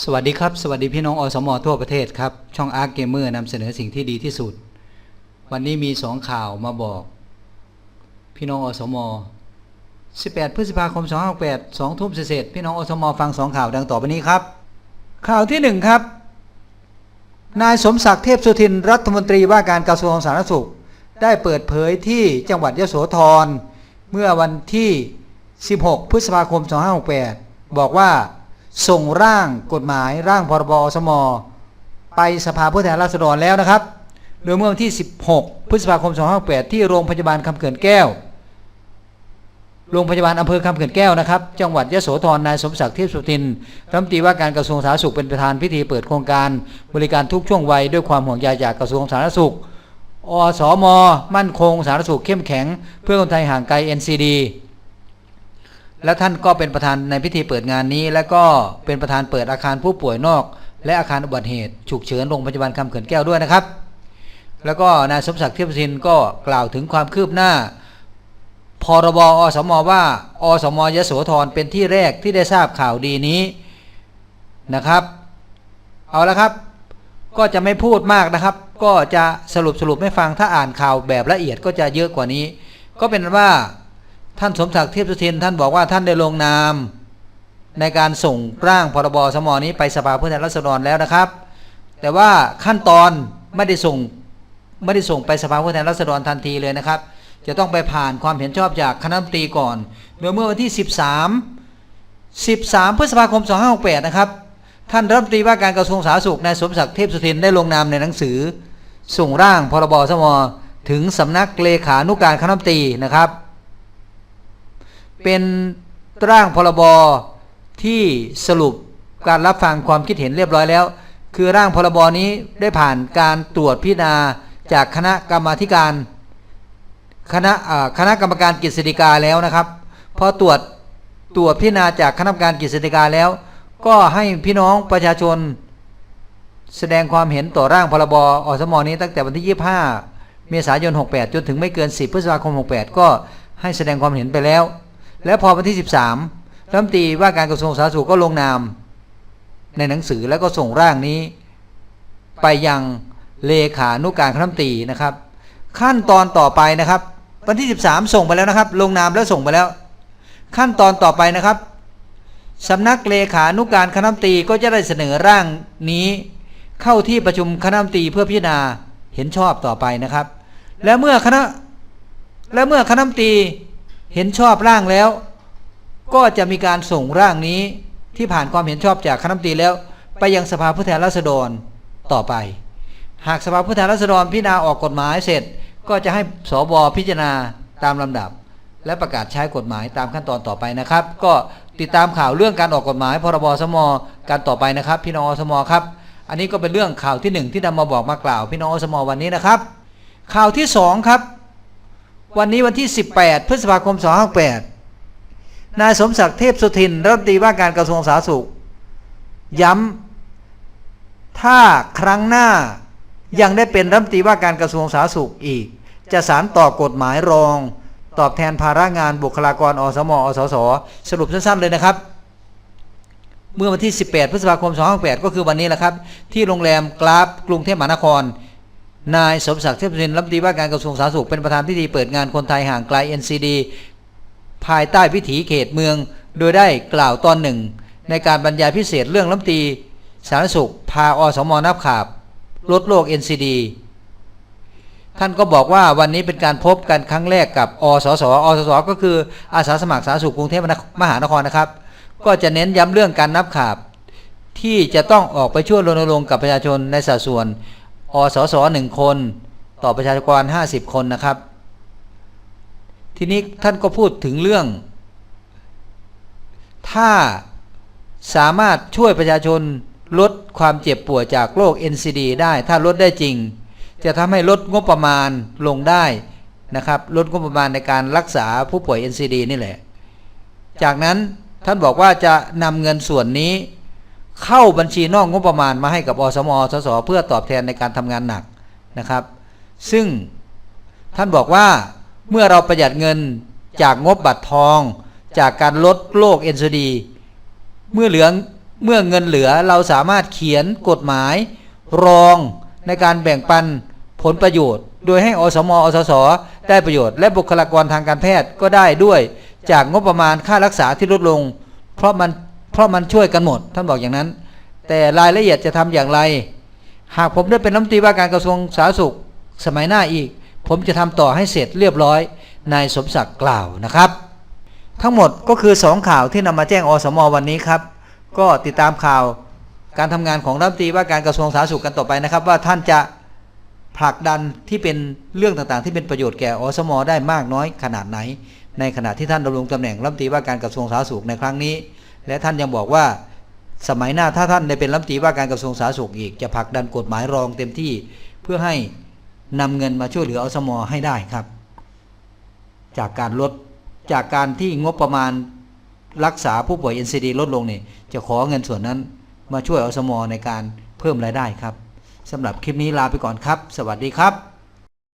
สวัสดีครับ สวัสดีพี่น้องอสมอทั่วประเทศครับ ช่องอาร์เกมเมอร์นำเสนอสิ่งที่ดีที่สุด วันนี้มีสองข่าวมาบอก พี่น้องอสมอ18 พฤษภาคม 2568 2ทุ่มเศษพี่น้องอสมอฟังสองข่าวดังต่อไปนี้ครับ ข่าวที่หนึ่งครับ นายสมศักดิ์เทพสุทินรัฐมนตรีว่าการกระทรวงสาธารณสุข ได้เปิดเผยที่จังหวัดยโสธรเมื่อวันที่ 16 พฤษภาคม 2568 บอกว่า ส่งร่างกฎหมายร่างพรบอสมไปสภาผู้แทนราษฎรแล้วนะครับ โดยเมื่อวันที่ 16 พฤษภาคม 2568 ที่โรงพยาบาลคำเขื่อนแก้ว โรงพยาบาลอำเภอคำเขื่อนแก้วนะครับ จังหวัดยะโสธร นายสมศักดิ์เทพสุทินรัฐมนตรีว่าการกระทรวงสาธารณสุขเป็นประธานพิธีเปิดโครงการ บริการทุกช่วงวัยด้วยความห่วงใยจากกระทรวงสาธารณสุข อสม มั่นคงสาธารณสุขเข้มแข็ง เพื่อคนไทยห่างไกล NCD และท่านก็เป็นประธานในพิธีเปิดงานนี้ และก็เป็นประธานเปิดอาคารผู้ป่วยนอก และอาคารอุบัติเหตุฉุกเฉินโรงพยาบาลคำเขื่อนแก้วด้วยนะครับ แล้วก็นายสมศักดิ์เทียบสินก็กล่าวถึงความคืบหน้าพรบอสมว่า อสมยโสธรเป็นที่แรกที่ได้ทราบข่าวดีนี้นะครับ เอาละครับ ก็จะไม่พูดมากนะครับ ก็จะสรุปสรุปให้ฟังถ้าอ่านข่าวแบบละเอียดก็จะเยอะกว่านี้ ก็เป็นว่า ท่านสมศักดิ์เทพสุทินท่านบอกว่าท่านได้ลงนาม ในการส่งร่างพรบสมนี้ไปสภาผู้แทนราษฎรแล้วนะครับ แต่ว่าขั้นตอนไม่ได้ส่งไม่ได้ส่งไปสภาผู้แทนราษฎรทันทีเลยนะครับ จะต้องไปผ่านความเห็นชอบจากคณะรัฐมนตรีก่อนโดยเมื่อวันที่ 13 13 พฤษภาคม 2568 นะครับ ท่านรัฐมนตรีว่าการกระทรวงสาธารณสุขนายสมศักดิ์เทพสุทินได้ลงนามในหนังสือ ส่งร่างพรบสมอถึงสำนักเลขานุการคณะรัฐมนตรีนะครับ เป็นร่างพรบที่สรุปการรับฟังความคิดเห็นเรียบร้อยแล้ว คือร่างพรบนี้ได้ผ่านการตรวจพิจารณาจากคณะกรรมาการ คณะคณะกรรมการกฤษฎีกาแล้วนะครับพอตรวจตรวจพิจารณาจากคณะกรรมการกฤษฎีกาแล้ว ก็ให้พี่น้องประชาชน แสดงความเห็นต่อร่างพรบอสมนี้ตั้งแต่วันที่ 25 เมษายน 68 จนถึงไม่เกิน 10 พฤษภาคม 68 ก็ให้แสดงความเห็นไปแล้ว แล้วพอวันที่ 13รัฐมนตรีว่าการกระทรวงสาธารณสุขก็ลงนาม ในหนังสือแล้วก็ส่งร่างนี้ ไปยังเลขานุการคณะรัฐมนตรีนะครับ ขั้นตอนต่อไปนะครับ วันที่ 13 ส่งไปแล้วนะครับ ลงนามแล้วส่งไปแล้ว ขั้นตอนต่อไปนะครับสำนักเลขานุการคณะรัฐมนตรีก็จะได้เสนอร่างนี้ เข้าที่ประชุมคณะรัฐมนตรีเพื่อพิจารณาเห็นชอบต่อไปนะครับ และเมื่อคณะและเมื่อคณะรัฐมนตรี เห็นชอบร่างแล้ว ก็จะมีการส่งร่างนี้ที่ผ่านความเห็นชอบจากคณะมนตรีแล้ว ไปยังสภาผู้แทนราษฎรต่อไป หากสภาผู้แทนราษฎรพิจารณาออกกฎหมายเสร็จ ก็จะให้สบพิจารณาตามลำดับ และประกาศใช้กฎหมายตามขั้นตอนต่อไปนะครับ ก็ติดตามข่าวเรื่องการออกกฎหมายพรบสมการต่อไปนะครับ พี่น้องอสมครับ อันนี้ก็เป็นเรื่องข่าวที่หนึ่งที่นำมาบอกมากล่าวพี่น้องอสมวันนี้นะครับ ข่าวที่สองครับ วันนี้วันที่ 18 พฤษภาคม 258 นายสมศักดิ์เทพสุทินรัฐมนตรีว่าการกระทรวงสาธารณสุข ย้ำถ้าครั้งหน้ายังได้เป็นรัฐมนตรีว่าการกระทรวงสาธารณสุขอีก จะสารต่อกฎหมายรอง ตอบแทนภาระงานบุคลากรอสมอสส สรุปสั้นๆเลยนะครับ เมื่อวันที่ 18 พฤษภาคม 258 ก็คือวันนี้แหละครับ ที่โรงแรมกราฟกรุงเทพมหานคร นายสมศักดิ์เทพสุทินรัฐมนตรีว่าการกระทรวงสาธารณสุขเป็นประธานพิธีเปิดงานคนไทยห่างไกล NCD ภายใต้วิถีเขตเมือง โดยได้กล่าวตอนหนึ่ง ในการบรรยายพิเศษเรื่องรัฐมนตรีสาธารณสุข พาอสมนับขาบลดโลก NCD ท่านก็บอกว่าวันนี้เป็นการพบกันครั้งแรกกับอสสอสสก็คืออาสาสมัครสาธารณสุขกรุงเทพมหานครนะครับ ก็จะเน้นย้ำเรื่องการนับขาบ ที่จะต้องออกไปช่วยรณรงค์กับประชาชนในสัดส่วน อสสหนึ่งคน ต่อประชากร 50 คนนะครับ ทีนี้ท่านก็พูดถึงเรื่อง ถ้าสามารถช่วยประชาชนลดความเจ็บป่วยจากโรค NCD ได้ถ้าลดได้จริง จะทำให้ลดงบประมาณลงได้นะครับ ลดงบประมาณในการรักษาผู้ป่วย NCD นี่แหละ จากนั้นท่านบอกว่าจะนำเงินส่วนนี้ เข้าบัญชีนอกงบประมาณมาให้กับอสมอสสเพื่อตอบแทนในการทำงานหนักนะครับ ซึ่งท่านบอกว่าเมื่อเราประหยัดเงินจากงบบัตรทอง จากการลดโรค NCD เมื่อเหลือเมื่อเงินเหลือเราสามารถเขียนกฎหมาย รองในการแบ่งปันผลประโยชน์ โดยให้อสมอสสได้ประโยชน์ และบุคลากรทางการแพทย์ก็ได้ด้วยจากงบประมาณค่ารักษาที่ลดลง เพราะมัน เพราะมันช่วยกันหมด ท่านบอกอย่างนั้น แต่รายละเอียดจะทำอย่างไร หากผมได้เป็นรัฐมนตรีว่าการกระทรวงสาธารณสุขสมัยหน้าอีก ผมจะทำต่อให้เสร็จเรียบร้อยนายสมศักดิ์กล่าวนะครับ ทั้งหมดก็คือ 2 ข่าวที่นำมาแจ้งอสมวันนี้ครับ ก็ติดตามข่าวการทำงานของรัฐมนตรีว่าการกระทรวงสาธารณสุขกันต่อไปนะครับ ว่าท่านจะผลักดันที่เป็นเรื่องต่างๆ ที่เป็นประโยชน์แก่อสมได้มากน้อยขนาดไหน ในขณะที่ท่านดำรงตำแหน่งรัฐมนตรีว่าการกระทรวงสาธารณสุขในครั้งนี้ และท่านยังบอกว่าสมัยหน้าถ้าท่านได้เป็นรัฐมนตรีว่าการกระทรวงสาธารณสุขอีกจะผลักดันกฎหมายรองเต็มที่เพื่อให้นำเงินมาช่วยเหลืออสมให้ได้ครับ จากการลดจากการที่งบประมาณรักษาผู้ป่วย NCD ลดลงเนี่ยจะขอเงินส่วนนั้นมาช่วยอสมในการเพิ่มรายได้ครับสำหรับคลิปนี้ลาไปก่อนครับ สวัสดีครับ